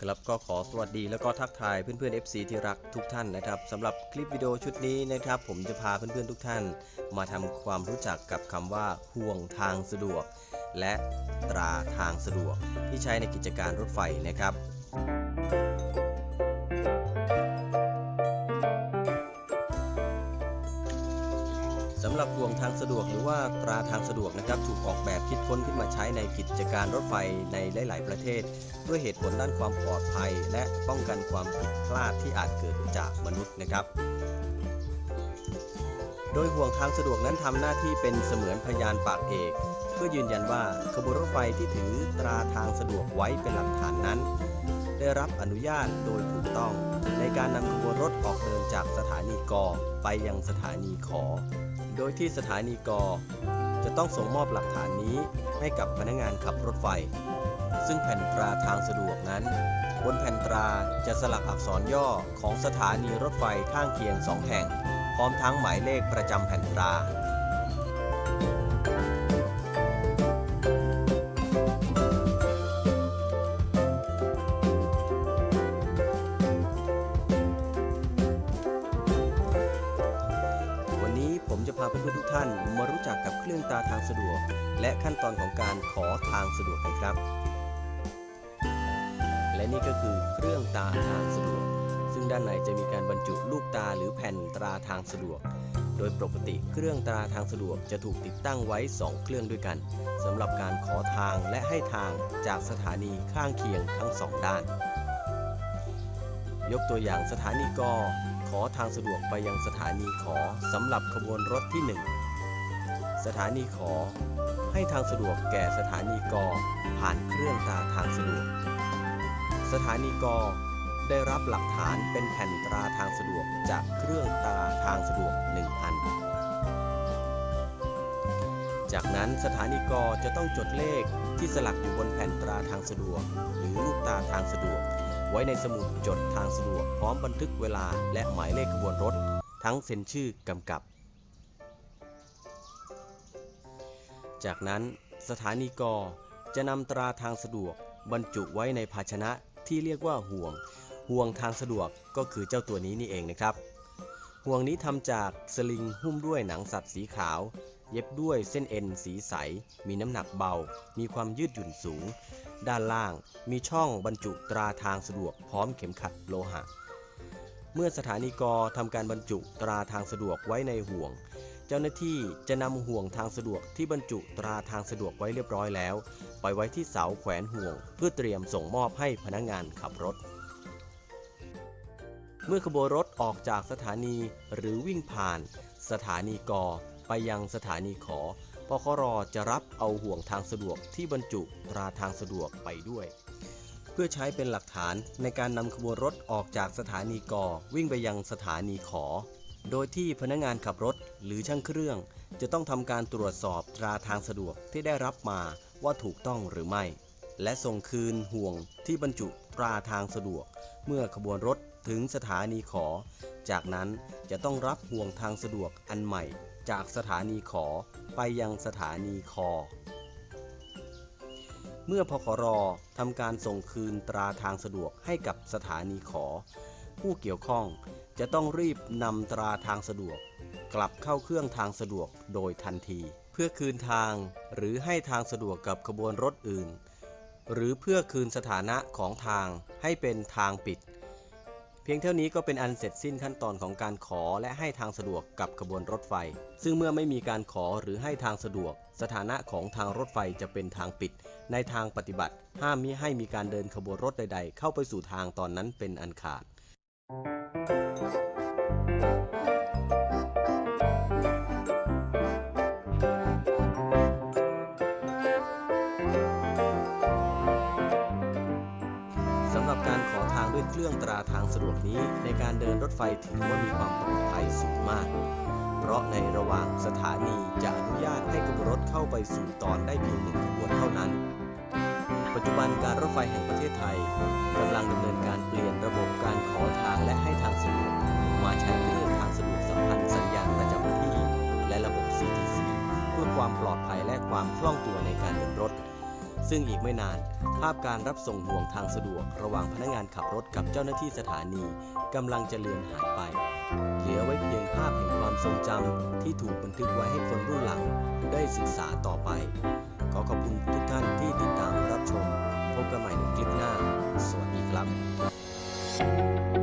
ครับก็ขอสวัสดีแล้วก็ทักทายเพื่อนๆ FC ที่รักทุกท่านนะครับสำหรับคลิปวิดีโอชุดนี้นะครับ ผมจะพาเพื่อนๆทุกท่าน มาทำความรู้จักกับคำว่าห่วงทางสะดวก และตราทางสะดวกที่ใช้ในกิจการรถไฟนะครับ สำหรับห่วงทางสะดวกหรือว่าตราทางสะดวกนะครับถูกออกแบบคิดค้นขึ้นมาใช้ในกิจการรถไฟในหลาย ๆ ประเทศ ด้วยเหตุผลด้านความปลอดภัย และป้องกันความผิดพลาดที่อาจเกิดจากมนุษย์นะครับ โดยห่วงทางสะดวกนั้นทำหน้าที่เป็นเสมือนพยานปากเอกเพื่อยืนยันว่าขบวนรถไฟที่ถือตราทางสะดวกไว้เป็นหลักฐานนั้น ได้รับอนุญาตโดยถูกต้อง ในการนำขบวนรถออกเดินจากสถานีกไปยังสถานีขอ โดยที่สถานีกจะต้องส่งมอบหลักฐานนี้ให้กับพนักงานขับรถไฟ ซึ่งแผ่นตราทางสะดวกนั้น บนแผ่นตราจะสลักอักษรย่อของสถานีรถไฟข้างเคียงสองแห่ง พร้อมทั้งหมายเลขประจำแผ่นตราาเพื่อนๆทุกท่านมารู้จักกับเครื่องตาทางสะดวก และขั้นตอนของการขอทางสะดวกกันครับ และนี่ก็คือเครื่องตาทางสะดวก ซึ่งด้านในจะมีการบรรจุลูกตาหรือแผ่นตราทางสะดวก โดยปกติเครื่องตราทางสะดวกจะถูกติดตั้งไว้ 2 เครื่องด้วยกันสำหรับการขอทางและให้ทางจากสถานีข้างเคียงทั้งสองด้าน ยกตัวอย่างสถานีก ขอทางสะดวกไปยังสถานีขอสำหรับขบวนรถที่ 1 สถานีขอ ให้ทางสะดวกแก่สถานีกอผ่านเครื่องตาทางสะดวก สถานีกอได้รับหลักฐานเป็นแผ่นตราทางสะดวกจากเครื่องตาทางสะดวก1อันจากนั้นสถานีกอจะต้องจดเลขที่สลักอยู่บนแผ่นตราทางสะดวก หรือลูกตาทางสะดวก ไว้ในสมุดจดทางสะดวกพร้อมบันทึกเวลาและหมายเลขขบวนรถ ทั้งเซ็นชื่อกำกับ จากนั้นสถานีกจะนำตราทางสะดวกบรรจุไว้ในภาชนะที่เรียกว่าห่วง ห่วงทางสะดวกก็คือเจ้าตัวนี้นี่เองนะครับ ห่วงนี้ทำจากสลิงหุ้มด้วยหนังสัตว์สีขาว เย็บด้วยเส้นเอ็นสีใส มีน้ำหนักเบา มีความยืดหยุ่นสูง ด้านล่างมีช่องบรรจุตราทางสะดวกพร้อมเข็มขัดโลหะ เมื่อสถานีกทำการบรรจุตราทางสะดวกไว้ในห่วง เจ้าหน้าที่จะนำห่วงทางสะดวกที่บรรจุตราทางสะดวกไว้เรียบร้อยแล้วไปไว้ที่เสาแขวนห่วง เพื่อเตรียมส่งมอบให้พนักงานขับรถเมื่อขบวนรถออกจากสถานีหรือวิ่งผ่าน สถานีก ไปยังสถานีขอปครจะรับเอาห่วงทางสะดวกที่บรรจุตราทางสะดวกไปด้วย เพื่อใช้เป็นหลักฐานในการนำขบวนรถออกจากสถานีกอวิ่งไปยังสถานีขอ โดยที่พนักงานขับรถหรือช่างเครื่อง จะต้องทำการตรวจสอบตราทางสะดวกที่ได้รับมาว่าถูกต้องหรือไม่ และส่งคืนห่วงที่บรรจุตราทางสะดวก เมื่อขบวนรถถึงสถานีขอ จากนั้นจะต้องรับห่วงทางสะดวกอันใหม่ จากสถานีขอไปยังสถานีคอ เมื่อพครทำการส่งคืนตราทางสะดวกให้กับสถานีขอ ผู้เกี่ยวข้องจะต้องรีบนำตราทางสะดวก กลับเข้าเครื่องทางสะดวกโดยทันที เพื่อคืนทางหรือให้ทางสะดวกกับขบวนรถอื่น หรือเพื่อคืนสถานะของทางให้เป็นทางปิด เพียงเท่านี้ก็เป็นอันเสร็จสิ้นขั้นตอนของการขอและให้ทางสะดวกกับขบวนรถไฟ ซึ่งเมื่อไม่มีการขอหรือให้ทางสะดวก สถานะของทางรถไฟจะเป็นทางปิด ในทางปฏิบัติ ห้ามมิให้มีการเดินขบวนรถใด ๆ เข้าไปสู่ทางตอนนั้นเป็นอันขาดส รื่องตราทางสะดวกนี้ในการเดินรถไฟถือว่ามีความปลอดภัยสูงมาก เพราะในระหว่างสถานีจะอนุญาตให้ขบวนรถเข้าไปสู่ตอนได้เพียงหนึ่งขบวนเท่านั้น ปัจจุบันการรถไฟแห่งประเทศไทยกำลังดำเนินการเปลี่ยนระบบการขอทางและให้ทางสะดวกมาใช้เครื่องทางสะดวกสัมพันธ์สัญญาณประจำที่ และระบบ CTC เพื่อความปลอดภัยและความคล่องตัวในการเดินรถ ซึ่งอีกไม่นาน ภาพการรับส่งห่วงทางสะดวกระหว่างพนักงานขับรถกับเจ้าหน้าที่สถานีกำลังจะเลือนหายไป เหลือไว้เพียงภาพแห่งความทรงจำที่ถูกบันทึกไว้ให้คนรุ่นหลังได้ศึกษาต่อไป ขอขอบคุณทุกท่านที่ติดตามรับชม พบกันใหม่ในคลิปหน้า สวัสดีครับ